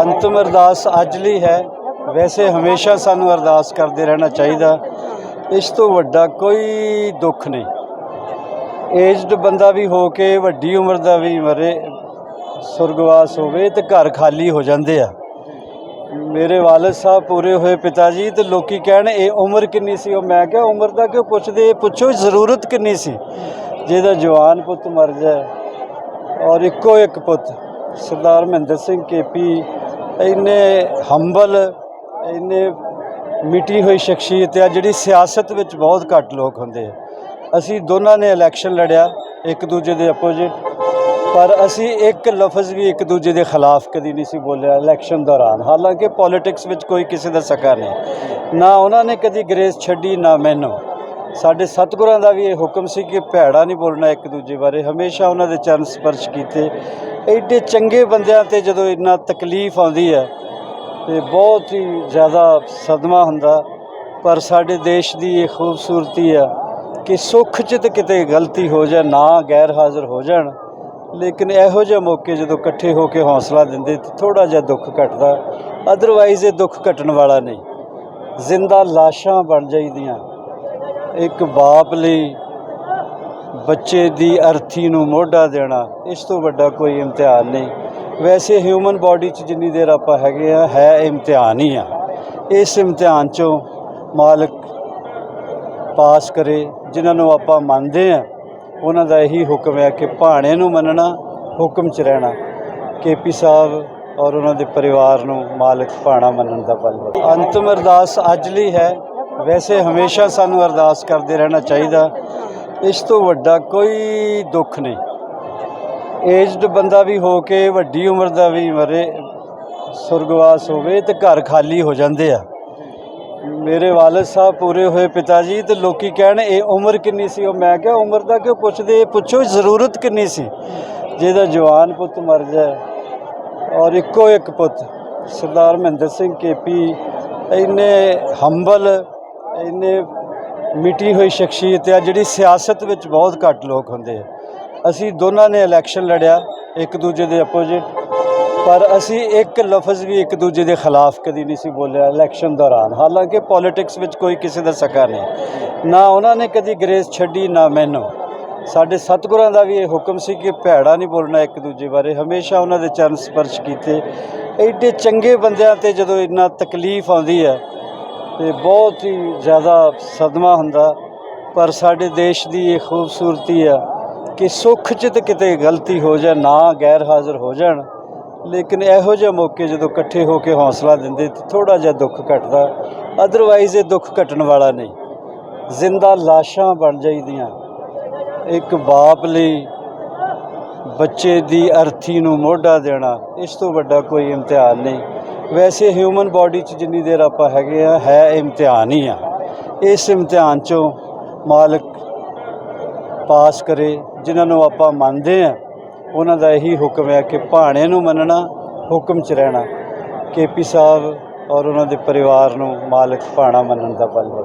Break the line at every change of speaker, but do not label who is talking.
ਅੰਤਮ ਅਰਦਾਸ ਅੱਜ ਲਈ ਹੈ। ਵੈਸੇ ਹਮੇਸ਼ਾ ਸਾਨੂੰ ਅਰਦਾਸ ਕਰਦੇ ਰਹਿਣਾ ਚਾਹੀਦਾ। ਇਸ ਤੋਂ ਵੱਡਾ ਕੋਈ ਦੁੱਖ ਨਹੀਂ। ਏਜਡ ਬੰਦਾ ਵੀ ਹੋ ਕੇ, ਵੱਡੀ ਉਮਰ ਦਾ ਵੀ ਮਰੇ, ਸੁਰਗਵਾਸ ਹੋਵੇ ਤੇ ਘਰ ਖਾਲੀ ਹੋ ਜਾਂਦੇ ਆ। ਮੇਰੇ ਵਾਲਦ ਸਾਹਿਬ ਪੂਰੇ ਹੋਏ ਪਿਤਾ ਜੀ ਤੇ ਲੋਕੀ ਕਹਿਣ, ਇਹ ਉਮਰ ਕਿੰਨੀ ਸੀ? ਉਹ ਮੈਂ ਕਿਹਾ, ਉਮਰ ਦਾ ਕਿਉਂ ਪੁੱਛਦੇ? ਪੁੱਛੋ, ਜ਼ਰੂਰਤ ਕਿੰਨੀ ਸੀ? ਜਿਹਦਾ ਜਵਾਨ ਪੁੱਤ ਮਰ ਜਾਏ। ਔਰ ਇੱਕੋ ਇੱਕ ਪੁੱਤ, ਸਰਦਾਰ ਮਹਿੰਦਰ ਸਿੰਘ ਕੇਪੀ ਇੰਨੇ ਹੰਬਲ ਇੰਨੇ ਮਿਟੀ ਹੋਈ ਸ਼ਖਸੀਅਤ ਆ, ਜਿਹੜੀ ਸਿਆਸਤ ਵਿੱਚ ਬਹੁਤ ਘੱਟ ਲੋਕ ਹੁੰਦੇ ਆ। ਅਸੀਂ ਦੋਨਾਂ ਨੇ ਇਲੈਕਸ਼ਨ ਲੜਿਆ, ਇੱਕ ਦੂਜੇ ਦੇ ਅਪੋਜਿਟ ਪਰ ਅਸੀਂ ਇੱਕ ਲਫ਼ਜ਼ ਵੀ ਇੱਕ ਦੂਜੇ ਦੇ ਖਿਲਾਫ ਕਦੀ ਨਹੀਂ ਸੀ ਬੋਲਿਆ ਇਲੈਕਸ਼ਨ ਦੌਰਾਨ। ਹਾਲਾਂਕਿ ਪੋਲਿਟਿਕਸ ਵਿੱਚ ਕੋਈ ਕਿਸੇ ਦਾ ਸਕਾ ਨਹੀਂ। ਨਾ ਉਹਨਾਂ ਨੇ ਕਦੀ ਗਰੇਜ਼ ਛੱਡੀ, ਨਾ ਮੈਨੂੰ। ਸਾਡੇ ਸਤਿਗੁਰਾਂ ਦਾ ਵੀ ਇਹ ਹੁਕਮ ਸੀ ਕਿ ਭੈੜਾ ਨਹੀਂ ਬੋਲਣਾ ਇੱਕ ਦੂਜੇ ਬਾਰੇ। ਹਮੇਸ਼ਾ ਉਹਨਾਂ ਦੇ ਚਰਨ ਸਪਰਸ਼ ਕੀਤੇ। ਐਡੇ ਚੰਗੇ ਬੰਦਿਆਂ ਤੇ ਜਦੋਂ ਇੰਨਾ ਤਕਲੀਫ ਆਉਂਦੀ ਹੈ, ਤੇ ਬਹੁਤ ਹੀ ਜ਼ਿਆਦਾ ਸਦਮਾ ਹੁੰਦਾ। ਪਰ ਸਾਡੇ ਦੇਸ਼ ਦੀ ਇਹ ਖੂਬਸੂਰਤੀ ਆ ਕਿ ਸੁੱਖ 'ਚ ਤੇ ਕਿਤੇ ਗਲਤੀ ਹੋ ਜਾਏ, ਨਾ ਗੈਰ ਹਾਜ਼ਰ ਹੋ ਜਾਣ। ਲੇਕਿਨ ਇਹੋ ਜਿਹੇ ਮੌਕੇ ਜਦੋਂ ਇਕੱਠੇ ਹੋ ਕੇ ਹੌਸਲਾ ਦਿੰਦੇ, ਤੇ ਥੋੜਾ ਜਿਹਾ ਦੁੱਖ ਘਟਦਾ। ਅਦਰਵਾਈਜ਼ ਇਹ ਦੁੱਖ ਘਟਣ ਵਾਲਾ ਨਹੀਂ। ਜ਼ਿੰਦਾ ਲਾਸ਼ਾਂ ਬਣ ਜਾਈਦੀਆਂ। ਇੱਕ ਬਾਪ ਲਈ ਬੱਚੇ ਦੀ ਅਰਥੀ ਨੂੰ ਮੋਢਾ ਦੇਣਾ, ਇਸ ਤੋਂ ਵੱਡਾ ਕੋਈ ਇਮਤਿਹਾਨ ਨਹੀਂ। ਵੈਸੇ ਹਿਊਮਨ ਬਾਡੀ 'ਚ ਜਿੰਨੀ ਦੇਰ ਆਪਾਂ ਹੈਗੇ ਆ, ਹੈ ਇਮਤਿਹਾਨ ਹੀ ਆ। ਇਸ ਇਮਤਿਹਾਨ 'ਚੋਂ ਮਾਲਕ ਪਾਸ ਕਰੇ, ਜਿਨ੍ਹਾਂ ਨੂੰ ਆਪਾਂ ਮੰਨਦੇ ਆ, ਉਹਨਾਂ ਦਾ ਇਹੀ ਹੁਕਮ ਹੈ ਕਿ ਭਾਣੇ ਨੂੰ ਮੰਨਣਾ, ਹੁਕਮ 'ਚ ਰਹਿਣਾ। ਕੇਪੀ ਸਾਹਿਬ ਔਰ ਉਹਨਾਂ ਦੇ ਪਰਿਵਾਰ ਨੂੰ ਮਾਲਕ ਭਾਣਾ ਮੰਨਣ ਦਾ ਬਲ ਅੰਤਮ ਅਰਦਾਸ ਅੱਜ ਲਈ ਹੈ। ਵੈਸੇ ਹਮੇਸ਼ਾ ਸਾਨੂੰ ਅਰਦਾਸ ਕਰਦੇ ਰਹਿਣਾ ਚਾਹੀਦਾ। ਇਸ ਤੋਂ ਵੱਡਾ ਕੋਈ ਦੁੱਖ ਨਹੀਂ। ਏਜਡ ਬੰਦਾ ਵੀ ਹੋ ਕੇ, ਵੱਡੀ ਉਮਰ ਦਾ ਵੀ ਮਰੇ, ਸੁਰਗਵਾਸ ਹੋਵੇ ਤੇ ਘਰ ਖਾਲੀ ਹੋ ਜਾਂਦੇ ਆ। ਮੇਰੇ ਵਾਲਦ ਸਾਹਿਬ ਪੂਰੇ ਹੋਏ ਪਿਤਾ ਜੀ ਤੇ ਲੋਕੀ ਕਹਿਣ, ਇਹ ਉਮਰ ਕਿੰਨੀ ਸੀ? ਉਹ ਮੈਂ ਕਿਹਾ, ਉਮਰ ਦਾ ਕਿਉਂ ਪੁੱਛਦੇ? ਇਹ ਪੁੱਛੋ, ਜ਼ਰੂਰਤ ਕਿੰਨੀ ਸੀ? ਜਿਹਦਾ ਜਵਾਨ ਪੁੱਤ ਮਰ ਜਾਏ ਔਰ ਇੱਕੋ ਇੱਕ ਪੁੱਤ, ਸਰਦਾਰ ਮਹਿੰਦਰ ਸਿੰਘ ਕੇਪੀ, ਇੰਨੇ ਹੰਬਲ ਇੰਨੇ ਮਿਟੀ ਹੋਈ ਸ਼ਖਸੀਅਤ ਆ ਜਿਹੜੀ ਸਿਆਸਤ ਵਿੱਚ ਬਹੁਤ ਘੱਟ ਲੋਕ ਹੁੰਦੇ ਆ। ਅਸੀਂ ਦੋਨਾਂ ਨੇ ਇਲੈਕਸ਼ਨ ਲੜਿਆ, ਇੱਕ ਦੂਜੇ ਦੇ ਅਪੋਜਿਟ ਪਰ ਅਸੀਂ ਇੱਕ ਲਫ਼ਜ਼ ਵੀ ਇੱਕ ਦੂਜੇ ਦੇ ਖਿਲਾਫ ਕਦੀ ਨਹੀਂ ਸੀ ਬੋਲਿਆ ਇਲੈਕਸ਼ਨ ਦੌਰਾਨ। ਹਾਲਾਂਕਿ ਪੋਲਿਟਿਕਸ ਵਿੱਚ ਕੋਈ ਕਿਸੇ ਦਾ ਸਕਾ ਨਹੀਂ। ਨਾ ਉਹਨਾਂ ਨੇ ਕਦੀ ਗਰੇਜ਼ ਛੱਡੀ, ਨਾ ਮੈਨੂੰ। ਸਾਡੇ ਸਤਿਗੁਰਾਂ ਦਾ ਵੀ ਇਹ ਹੁਕਮ ਸੀ ਕਿ ਭੈੜਾ ਨਹੀਂ ਬੋਲਣਾ ਇੱਕ ਦੂਜੇ ਬਾਰੇ। ਹਮੇਸ਼ਾ ਉਹਨਾਂ ਦੇ ਚਰਨ ਸਪਰਸ਼ ਕੀਤੇ। ਐਡੇ ਚੰਗੇ ਬੰਦਿਆਂ ਤੇ ਜਦੋਂ ਇੰਨਾ ਤਕਲੀਫ ਆਉਂਦੀ ਹੈ ਤੇ ਬਹੁਤ ਹੀ ਜ਼ਿਆਦਾ ਸਦਮਾ ਹੁੰਦਾ, ਪਰ ਸਾਡੇ ਦੇਸ਼ ਦੀ ਇਹ ਖੂਬਸੂਰਤੀ ਆ ਕਿ ਸੁੱਖ 'ਚ ਤੇ ਕਿਤੇ ਗਲਤੀ ਹੋ ਜਾਏ, ਨਾ ਗੈਰ ਹਾਜ਼ਰ ਹੋ ਜਾਣ, ਲੇਕਿਨ ਇਹੋ ਜਿਹੇ ਮੌਕੇ ਜਦੋਂ ਇਕੱਠੇ ਹੋ ਕੇ ਹੌਸਲਾ ਦਿੰਦੇ ਤੇ ਥੋੜਾ ਜਿਹਾ ਦੁੱਖ ਘਟਦਾ ਅਦਰਵਾਈਜ਼ ਇਹ ਦੁੱਖ ਘਟਣ ਵਾਲਾ ਨਹੀਂ। ਜ਼ਿੰਦਾ ਲਾਸ਼ਾਂ ਬਣ ਜਾਈਦੀਆਂ। ਇੱਕ ਬਾਪ ਲਈ ਬੱਚੇ ਦੀ ਅਰਥੀ ਨੂੰ ਮੋਢਾ ਦੇਣਾ, ਇਸ ਤੋਂ ਵੱਡਾ ਕੋਈ ਇਮਤਿਹਾਨ ਨਹੀਂ। ਵੈਸੇ ਹਿਊਮਨ ਬਾਡੀ 'ਚ ਜਿੰਨੀ ਦੇਰ ਆਪਾਂ ਹੈਗੇ ਆ, ਹੈ ਇਮਤਿਹਾਨ ਹੀ ਆ। ਇਸ ਇਮਤਿਹਾਨ 'ਚੋਂ ਮਾਲਕ ਪਾਸ ਕਰੇ, ਜਿਨ੍ਹਾਂ ਨੂੰ ਆਪਾਂ ਮੰਨਦੇ ਆ, ਉਹਨਾਂ ਦਾ ਇਹੀ ਹੁਕਮ ਹੈ ਕਿ ਭਾਣੇ ਨੂੰ ਮੰਨਣਾ, ਹੁਕਮ 'ਚ ਰਹਿਣਾ। ਕੇਪੀ ਸਾਹਿਬ ਔਰ ਉਹਨਾਂ ਦੇ ਪਰਿਵਾਰ ਨੂੰ ਮਾਲਕ ਭਾਣਾ ਮੰਨਣ ਦਾ ਬਲ